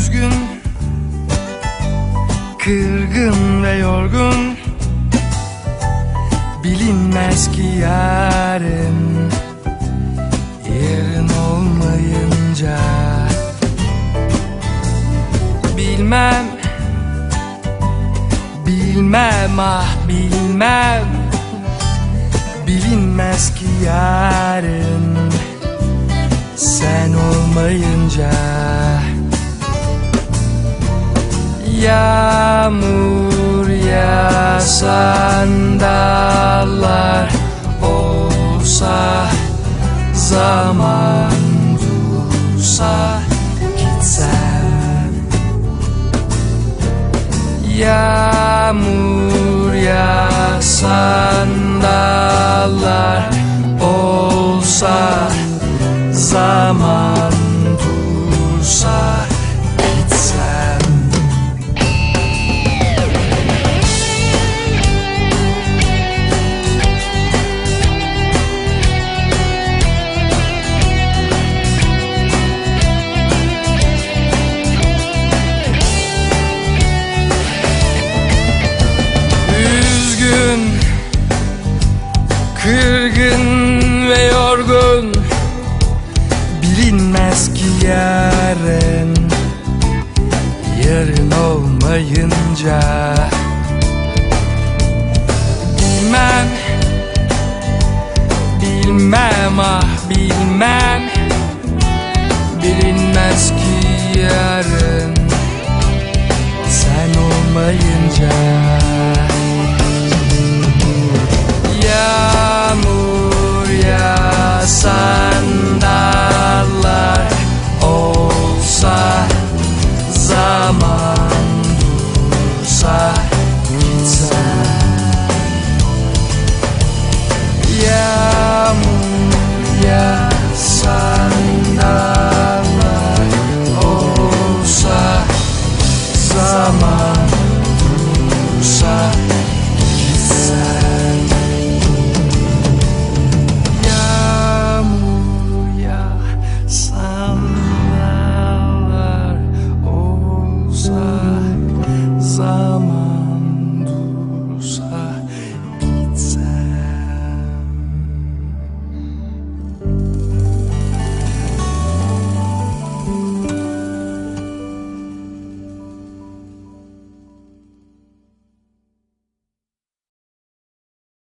Üzgün Kırgın ve yorgun. Bilinmez ki yarın Yarın olmayınca. Bilmem Bilmem ah bilmem. Bilinmez ki yarın Sen olmayınca Yağmur yağsan dağlar olsa Zaman dursa gitsem. Yağmur yağsan dağlar olsa Zaman dursa Kırgın ve yorgun. Bilinmez ki yarın Yarın olmayınca. Bilmem. Bilmem ah bilmem. Bilinmez ki yarın Sen olmayınca mama.